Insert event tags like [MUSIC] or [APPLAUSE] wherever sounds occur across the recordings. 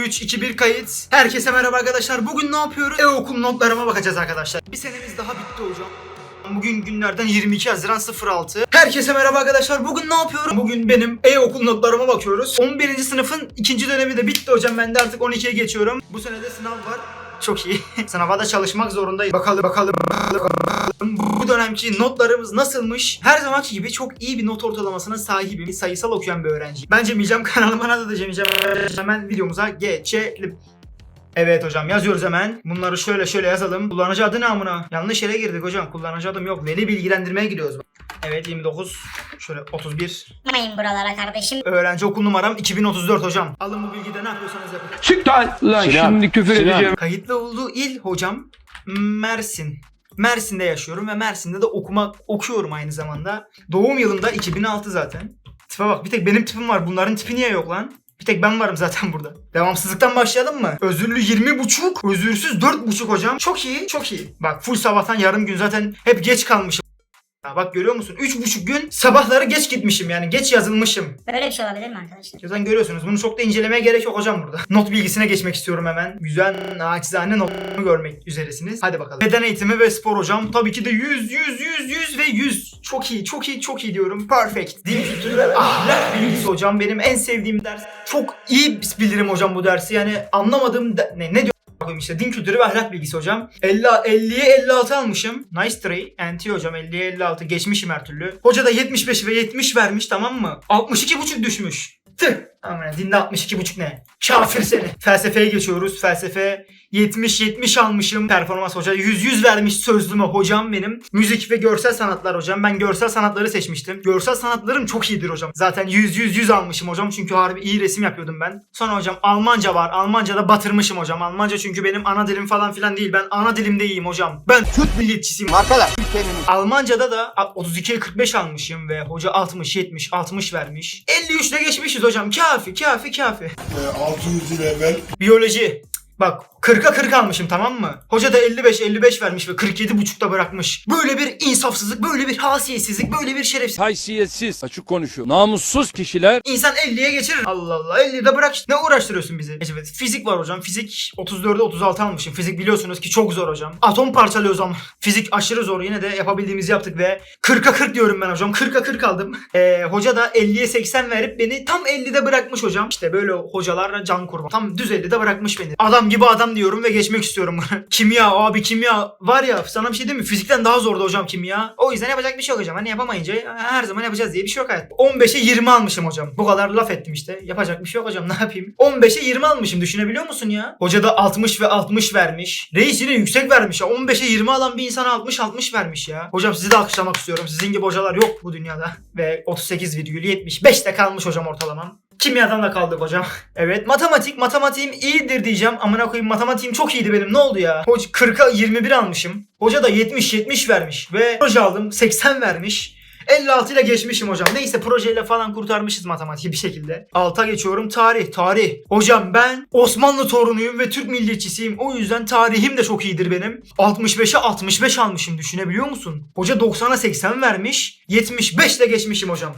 3, 2, 1 kayıt. Herkese merhaba arkadaşlar. Bugün ne yapıyoruz? E-okul notlarıma bakacağız arkadaşlar. Bir senemiz daha bitti hocam. Bugün günlerden 22 Haziran 06. Herkese merhaba arkadaşlar. Bugün ne yapıyorum? Bugün benim e-okul notlarıma bakıyoruz. 11. sınıfın ikinci dönemi de bitti hocam. Ben de artık 12'ye geçiyorum. Bu sene de sınav var. Çok iyi. [LAUGHS] Sınava da çalışmak zorundayım. Bakalım bakalım bakalım. Bu dönemki notlarımız nasılmış? Her zamanki gibi çok iyi bir not ortalamasına sahibim. Sayısal okuyan bir öğrenciyim. Bence Micam [LAUGHS] kanalıma da demeyeceğim. Hemen videomuza geçelim. Evet hocam yazıyoruz hemen. Bunları şöyle şöyle yazalım. Kullanıcı adı ne amına? Yanlış yere girdik hocam. Kullanıcı adım yok. Veli bilgilendirmeye giriyoruz. Evet 29. Şöyle 31. Yapmayın buralara kardeşim. Öğrenci okul numaram 2034 hocam. Alın bu bilgide ne yapıyorsanız yapın. Çık lan. Lan Sinan, şimdi küfür Sinan. edeceğim. Kayıtlı olduğu il hocam Mersin. Mersin'de yaşıyorum ve Mersin'de de okumak okuyorum aynı zamanda. Doğum yılında 2006 zaten. Tipe bak bir tek benim tipim var. Bunların tipi niye yok lan? Bir tek ben varım zaten [LAUGHS] burada. Devamsızlıktan başlayalım mı? Özürlü 20 buçuk, özürsüz 4 buçuk hocam. Çok iyi, çok iyi. Bak full sabahtan yarım gün zaten hep geç kalmışım. Ya bak görüyor musun? 3,5 gün sabahları geç gitmişim yani geç yazılmışım. Böyle bir şey olabilir mi arkadaşlar? Zaten görüyorsunuz bunu çok da incelemeye gerek yok hocam burada. [LAUGHS] Not bilgisine geçmek istiyorum hemen. Güzel naçizane notumu görmek üzeresiniz. Hadi bakalım. Beden eğitimi ve spor hocam. Tabii ki de 100, 100, 100, 100 ve 100. Çok iyi, çok iyi, çok iyi diyorum. Perfect. Dil kültürü ve ahlak bilgisi hocam. Benim en sevdiğim ders. Çok iyi bilirim hocam bu dersi. Yani anlamadığım de- ne, ne koyayım işte din kültürü ve ahlak bilgisi hocam. 50 50'ye 56 almışım. Nice try. NT hocam 50'ye 56 geçmişim her türlü. Hoca da 75 ve 70 vermiş tamam mı? 62,5 düşmüş. Tüh. Aman dinde 62,5 ne? Kafir seni. Felsefeye geçiyoruz. Felsefe 70-70 almışım. Performans hoca 100-100 vermiş sözlüme hocam benim. Müzik ve görsel sanatlar hocam. Ben görsel sanatları seçmiştim. Görsel sanatlarım çok iyidir hocam. Zaten 100-100-100 almışım hocam. Çünkü harbi iyi resim yapıyordum ben. Sonra hocam Almanca var. Almanca'da batırmışım hocam. Almanca çünkü benim ana dilim falan filan değil. Ben ana dilimde iyiyim hocam. Ben Türk milliyetçisiyim. Arkadaş ülkenin Almanca'da da 32'ye 45 almışım ve hoca 60, 70, 60 vermiş. 53'le geçmişiz hocam. Kafi, kafi, kafi. Ee, 600 yıl evvel Biyoloji. Bak 40'a 40 almışım tamam mı? Hoca da 55 55 vermiş ve 47 buçukta bırakmış. Böyle bir insafsızlık, böyle bir hasiyetsizlik, böyle bir şerefsiz. Haysiyetsiz. Açık konuşuyor. Namussuz kişiler İnsan 50'ye geçirir. Allah Allah 50'de bırak işte. Ne uğraştırıyorsun bizi? Evet fizik var hocam. Fizik 34'e 36 almışım. Fizik biliyorsunuz ki çok zor hocam. Atom parçalıyoruz ama. Fizik aşırı zor. Yine de yapabildiğimizi yaptık ve 40'a 40 diyorum ben hocam. 40'a 40 aldım. Ee, hoca da 50'ye 80 verip beni tam 50'de bırakmış hocam. İşte böyle hocalarla can kurban. Tam düz 50'de bırakmış beni. Adam gibi adam diyorum ve geçmek istiyorum [LAUGHS] kimya abi kimya var ya sana bir şey diyeyim mi? Fizikten daha zordu hocam kimya. O yüzden yapacak bir şey yok hocam. Hani yapamayınca her zaman yapacağız diye bir şey yok hayat. 15'e 20 almışım hocam. Bu kadar laf ettim işte. Yapacak bir şey yok hocam [LAUGHS] ne yapayım. 15'e 20 almışım düşünebiliyor musun ya? Hoca da 60 ve 60 vermiş. Reis yine yüksek vermiş ya. 15'e 20 alan bir insana 60 60 vermiş ya. Hocam sizi de alkışlamak istiyorum. Sizin gibi hocalar yok bu dünyada. Ve 38,75'te kalmış hocam ortalamam. Kimyadan da kaldık hocam. [LAUGHS] Evet matematik matematiğim iyidir diyeceğim. Amına koyayım matematiğim çok iyiydi benim. Ne oldu ya? Hoca 40'a 21 almışım. Hoca da 70 70 vermiş ve proje aldım 80 vermiş. 56 ile geçmişim hocam. Neyse projeyle falan kurtarmışız matematiği bir şekilde. Alta geçiyorum tarih. Tarih. Hocam ben Osmanlı torunuyum ve Türk milliyetçisiyim. O yüzden tarihim de çok iyidir benim. 65'e 65 almışım düşünebiliyor musun? Hoca 90'a 80 vermiş. 75 ile geçmişim hocam.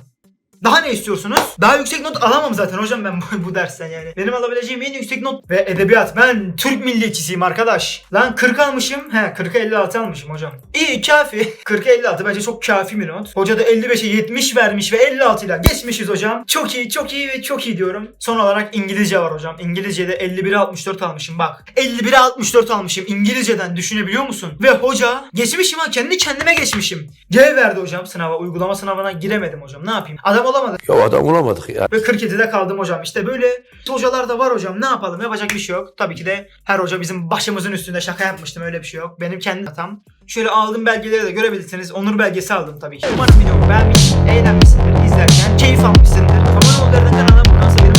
Daha ne istiyorsunuz? Daha yüksek not alamam zaten hocam ben [LAUGHS] bu, bu dersten yani. Benim alabileceğim en yüksek not ve edebiyat. Ben Türk milliyetçisiyim arkadaş. Lan 40 almışım. He 40'a 56 almışım hocam. İyi kafi. [LAUGHS] 40'a 56 bence çok kafi bir not. Hoca da 55'e 70 vermiş ve 56 ile geçmişiz hocam. Çok iyi çok iyi ve çok iyi diyorum. Son olarak İngilizce var hocam. İngilizce'de 51'e 64 almışım bak. 51'e 64 almışım İngilizceden düşünebiliyor musun? Ve hoca geçmişim ha kendi kendime geçmişim. G verdi hocam sınava. Uygulama sınavına giremedim hocam. Ne yapayım? Adam olamadım. ya adam olamadık ya. Ve 47'de kaldım hocam. İşte böyle hocalar da var hocam. Ne yapalım? Yapacak bir şey yok. Tabii ki de her hoca bizim başımızın üstünde şaka yapmıştım. Öyle bir şey yok. Benim kendi hatam. Şöyle aldığım belgeleri de görebilirsiniz. Onur belgesi aldım tabii ki. Umarım videomu beğenmiş, eğlenmişsindir izlerken. Keyif almışsındır. Abone ol kanala